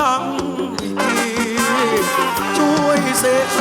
ดังอีช่วยเสก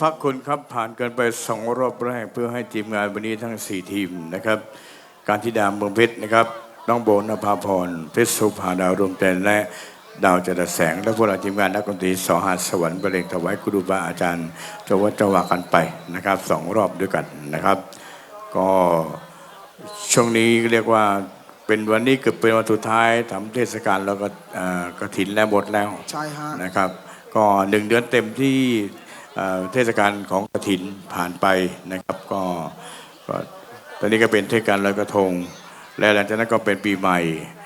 พระคุณครับผ่านกันไปสองรอบแรกเพื่อให้ทีมงานวันนี้ทั้ง 4 ทีมนะครับ การธิดาเมืองเพชรนะครับน้องโบนภาพรเพชรสุภาดาวดวงแตนและดาวจรัสแสง และพวกเราทีมงานนักดนตรีสอหาสวรรค์บรรเลงถวายครูบาอาจารย์จะวัดจะว่ากันไปนะครับสองรอบด้วยกันนะครับ ก็ช่วงนี้เรียกว่าเป็นวันนี้เกือบเป็นวันสุดท้ายทำเทศกาลแล้วก็เอ่อกระถินแล้วหมดแล้วใช่ฮะนะครับ ก็หนึ่งเดือนเต็มที่ เอ่อเทศกาลของกฐินผ่านไปนะครับก็ก็ตอนนี้ก็เป็นเทศกาลลอยกระทง และหลังจากนั้นก็เป็นปีใหม่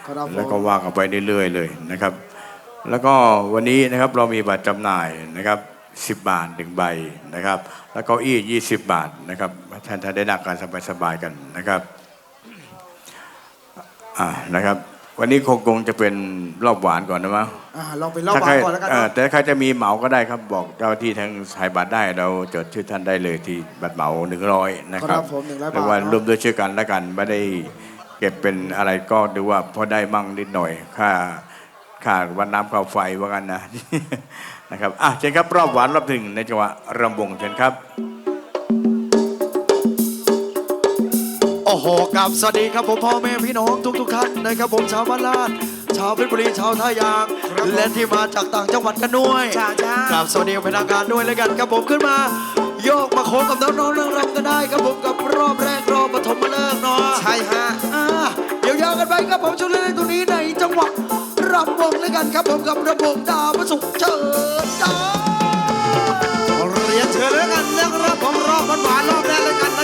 ครับผมแล้วก็ว่ากันไปเรื่อยๆเลยนะครับ แล้วก็วันนี้นะครับเรามีบัตรจำหน่ายนะครับ 10 บาทหนึ่งใบนะครับ แล้วก็อี้20 บาทนะครับท่านท่านได้นักการสบายๆกันนะครับอ่านะครับ วันนี้คงคงจะเป็นรอบหวานก่อนนะมั้งอ่าลองเป็นรอบถ้าหใครวานก่อนแล้วกันเอ่อเนาะแต่ถ้าใครจะมีเหมาก็ได้ครับบอกเจ้าที่ทางสายบัตรได้เราจดชื่อท่านได้เลยที่บัตรเหมาหนึ่งร้อยนะคครัรับบผมหนึ่งร้อยเรียกบาว่าทรวมด้วยช่วยกันแล้วกันไม่ได้เก็บเป็นอะไรก็ดูว่าพอได้มั่งนิดหน่อยค่าค่าวันน้ำค่าไฟว่ากันนะ นะครับอะเชิญครับรอบหวานรอบหนึ่งในจังหวะรำวงเชิญครับ โอ้โหกับสวัสดีครับผมพ่อแม่พี่น้องทุกทุกๆท่านนะครับผมชาวบ้านลาด ชาวเพชรบุรีชาวท่ายาง และที่มาจากต่างจังหวัดกันด้วยจ้าจ้ากับสวัสดีเป็นทางการด้วยแล้วกันครับผมขึ้นมา โยกมาโค้งกับน้องๆเรื่องรำกันได้ครับผมกับรอบแรกรอบปฐมฤกษ์เนาะใช่ฮะอ่าเดี๋ยวยาวกันไปครับผมช่วงเล่นตรงนี้ในจังหวะรำวงแล้วกันครับผมกับระบบดาวประสุขเชิญจ้าเรียนเชิญแล้วกันเรื่องรอบของรอบหวานๆรอบแรกแล้วกันนะ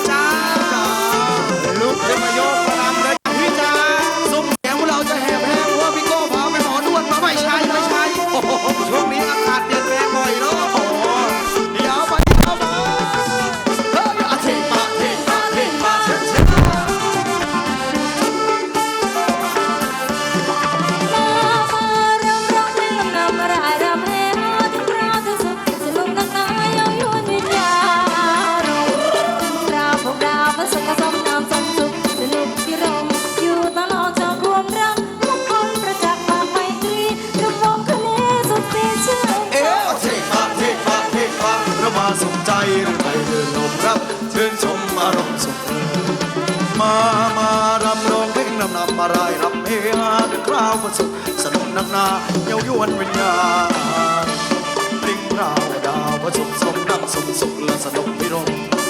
นักหนาเย้ายวนวิญญาณปริงราวดาวผสมสมนักสมสุขและสนุกพิรม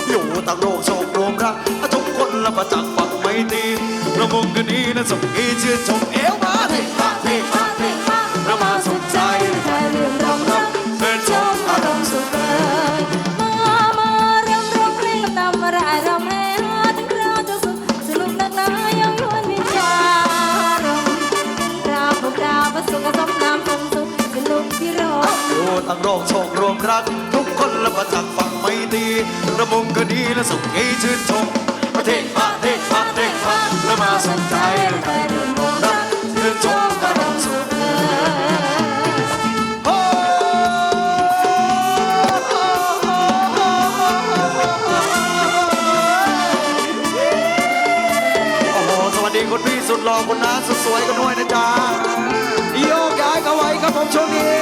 อยู่ต่างโลกโชครวมรักทุกคนละประจักษ์ฝักไม่ตีระมงกันนี้นะส่งอีชื่นชมเอวมาเทม อยู่ตั้งโรคโชครวมรัก ทุกคนละประจักษ์ฝังไม่ดี ระมงก็ดีและสุขให้ชื่นชมประเทศมาเทศมาเทศมาแล้วมาสนใจใครเรื่องมองรักชื่นชมอารมณ์สุขคุณพี่สุดหล่อคุณน้าสุดสวยกันด้วยนะจ๊ะโยกย้ายเข้าไว้ครับผมช่วงนี้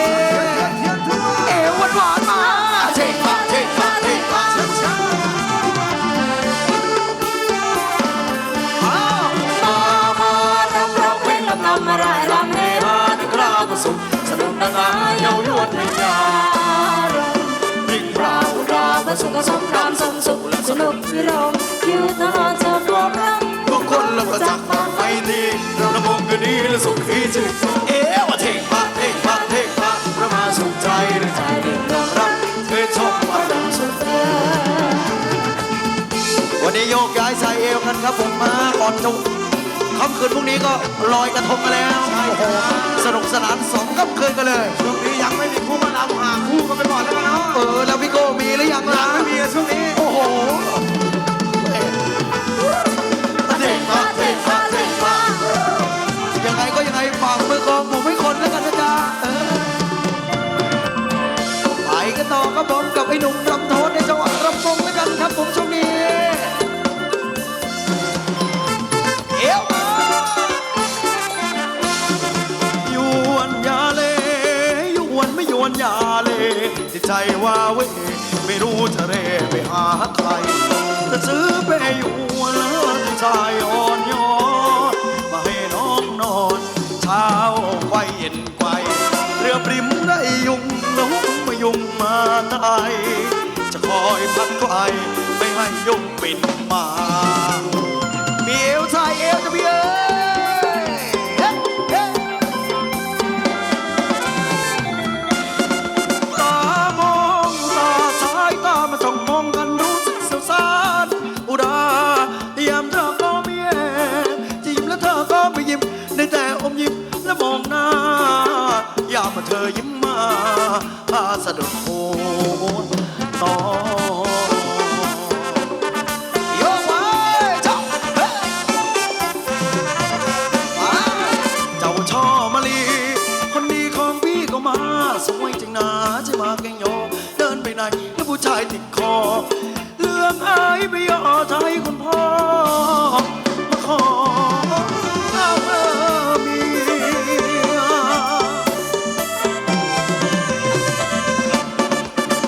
รมริกราวราประสุขสมรามสมสุขสนุกพิรมอยู่ตลอดจนตัวรักทุกคนเราก็จักมาไปดีเราระบบกันดีและสุขที่จิตเอวเทกมเทกมเทกมาระมาสุขใจรักเธชมวันนี้โยกย้ายสายเอวกันครับผมมาก่อนจุค่ำคืนพรุ่งนี้ก็ลอยกระทงกันแล้วสนุกสนานสองค่ำคืนกันเลย ยังไม่มีคู่มาดำหาคู่ก็ไปก่อนแล้วกันเนาะเออแล้วพี่โก้มีหรือยังล่ะไม่มีอะช่วงนี้ โอ้โหเด็กมาเด็กมากเด็กมายังไงก็ยังไงฝากมือกองผมให้คนแล้วกันนะจ๊ะเออไปกันต่อก็เบผมกับไอ้หนุ่มรำทษใน ยาเลจิตใจว่าเวไม่รู้จะเร่ไปหาใครจะซื้อไปอยวนจิตใจอ่อนยอนมาให้น้องนอนเช้าไฟเย็นไฟเรือปริมได้ยุงน้องมายุงมาตายจะคอยพัดไกลไม่ให้ยุงบินมา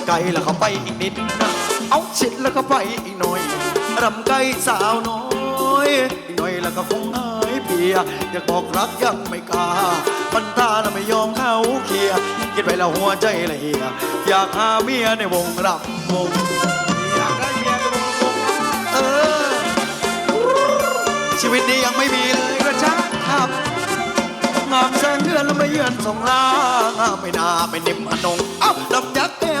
ไกลแล้วก็ไปอีกนิดนะเอาชิดแล้วก็ไปอีกหน่อย รำไกลสาวน้อยอีกหน่อยแล้วก็คงหายเพลีย อยากบอกรักยังไม่กล้ามันตาน่ะไม่ยอมเข้าเคลียร์คิดไปแล้วหัวใจละเหียอยากหาเมียในวงรำวงอยากได้เมียกับวงวงเออ ชีวิตนี้ยังไม่มีเลยก็ช่างครับงามแสงเดือนแล้วมาเยือนสองลาไม่น่าไม่นิ่มอนงเอ้าลำยักษ์แก้ว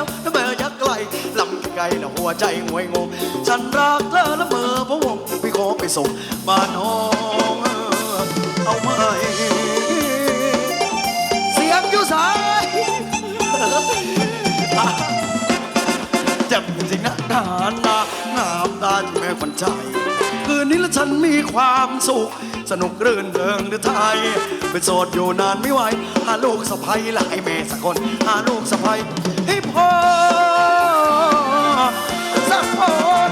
ไกลแล้วหัวใจงวยงง ฉันรักเธอแล้วเมื่อพะวงพี่ขอไปส่งบ้านน้องเอาไหมเสียงอยู่สายเจ็บจริงนะนานนางามตาที่แม่ขวัญใจ คืนนี้และฉันมีความสุขสนุกรื่นเริงหรือไทยเป็นโสดอยู่นานไม่ไหว หาลูกสะใภ้และให้แม่สักคน หาลูกสะใภ้ให้พ่อ สักคน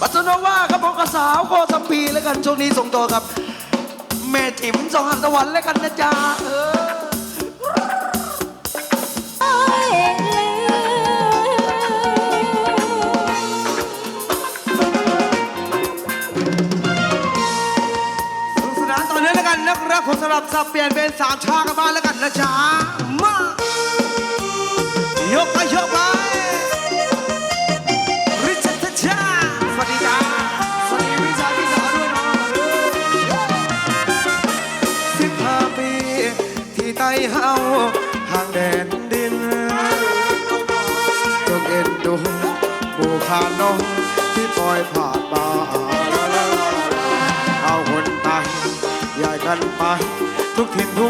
ปัสโนว่าครับผมกับสาวโคตรปีแล้วกันช่วงนี้ส่งตัวครับ แม่จิ๋มสองหันตะวันแล้วกันนะจ๊ะเออสนุกสนานตอนนี้แล้วกันนะครับผมสำหรับสับเปลี่ยนเป็นสามชากันบ้านแล้วกันนะจ๊ะมา ยกไปยกไปริชตจ้าสวัสดีจ้าสวัสดีพี่ชายพี่สาวด้วยเนาะสิบห้าปี ที่ไต้เฮาห่างแดนดินจงเอ็นดูผูขาน้องที่ปล่อยผ่านมาเอาคนตายย้ายกันไปทุกทิศทุก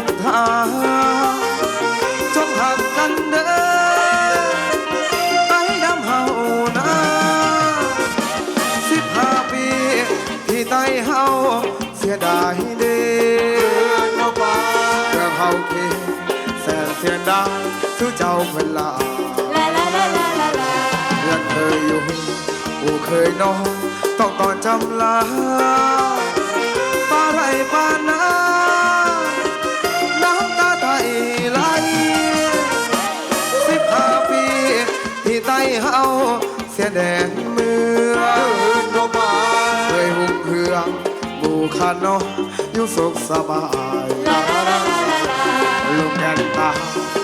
เสียดายสู้เจ้าเวลาลาลาลาลาลาลาเพื่อนเคยอยู่ผู้เคยนอนต้องก่อนจำลาป้าไรป้านาน้ำตาไทยไหลสิบห้าปีที่ไต้เฮาเสียแดนเมืองเคยหุ่งเฮืองบูคานออยู่สุขสบาย ลูกแก่นตา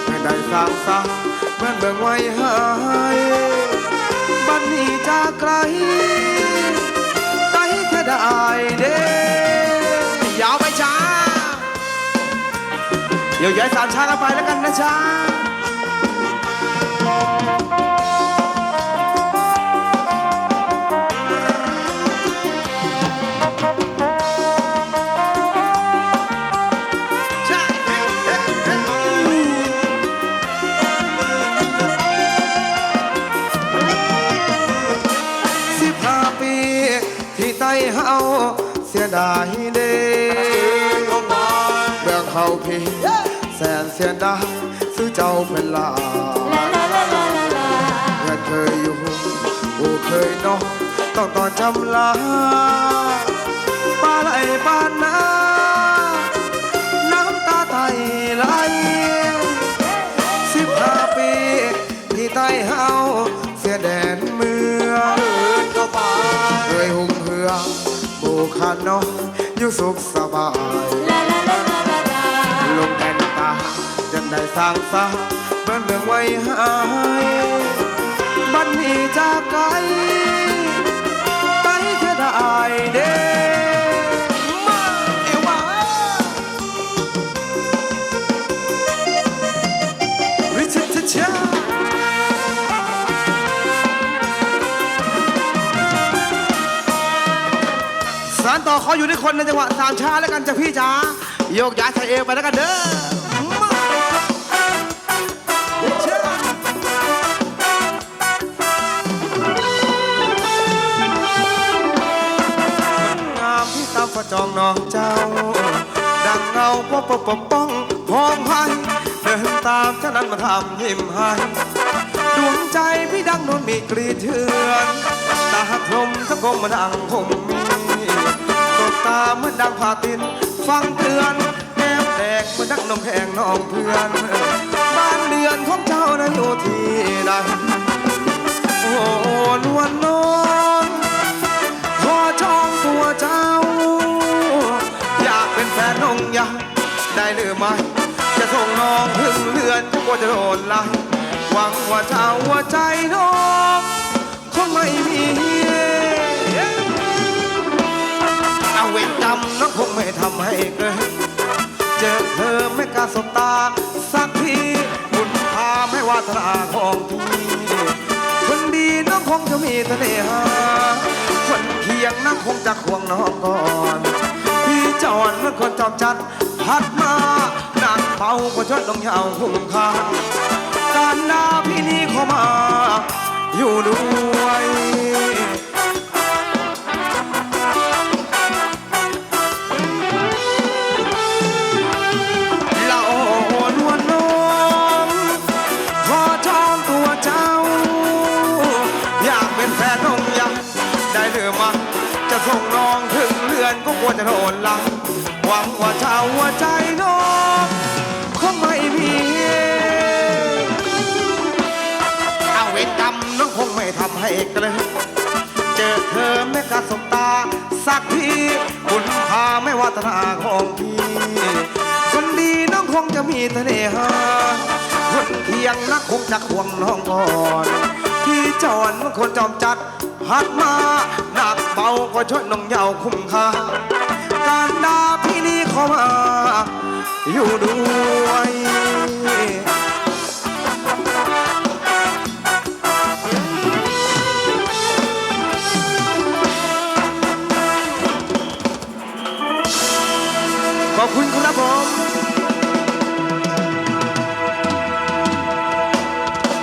ไม่ได้สร้างสรรค์เมือนเบิ่งไว้หายบันนี้จากไกลไปแค่ได้เด้ยาวไปจ้าเดี๋ยวย้ายสามชากันไปแล้วกันนะจ้า พี่แสนเสียดายซื้อเจ้าเป็นลาลาลาลาลาลาลาเพื่อนเคยอยู่ผู้เคยนอนต้องตอนจำลาปลาไหลปานนาน้ำตาไตไหลสิบห้าปี ที่ใต้เฮาเสียแดนเมืองเข้าไปเคยหุ่มเหืองบูคานอนอยู่สุขสบาย จนได้สร้างสร้าเมื่อเมืองไว้หายบัดนี้จากไกลไปเธอได้เด้มาเอวาริชชชาสารต่อเขาอยู่ในคนในจังหวะสามชาแล้วกันจ้ะพี่จ๋าโยกย้ายไทยเอวไปแล้วกันเด้อ จองน้องเจ้า ดังเงาปะปปะป้องพองไพ่เดินตามเจ้านั้นมาทำหิมให้ดวงใจพี่ดังโนนมีกรีดเถือนตาพรมทั้งกลมมาดังผมมีตกตาเหมือนดังผ่าติน ฟังเตือนแก้มแดงเหมือนดังนมแข็งน้องเพื่อน บ้านเรือนของเจ้านั้นอยู่ที่ใดโอ้นวลนนขอจองตัวเจ้า น้องยากได้หรือไม่จะส่งน้องถึงเรือนก็กลัวจะโดนไล่หวังว่าเจ้าหัวใจน้องคงไม่มีเอาเวรกรรมน้องคงไม่ทำให้เกิดเจอเธอไม่กล้าสบตาสักทีบุญพาไม่ว่าสนาของพี่คนดีน้องคงจะมีเสน่หาคนเคียงน้องคงจะควงน้องก่อน อนเมื่อคนจอมจัดพัดมาหนักเบาก็ชดลงยาวหุ่มคาการนาพี่นี้เข้ามา อยู่ด้วย จะโดนลัง หวังว่าเจ้าหัวใจน้องคงไม่มีเอาเวรกรรมน้องคงไม่ทำให้เกลยเจอเธอไม่กล้าสบตา สักทีบุญพาไม่วัฒนาของพี่คนดีน้องคงจะมีเสน่หาคนเคียงนักคงจะควงน้องก่อนพี่จอนมันคนจอมจัดพัดมาหนักเบาก็ช่วยน้องเยาวคุ้มค่า การดาพี่นี้ขอมาอยู่ด้วย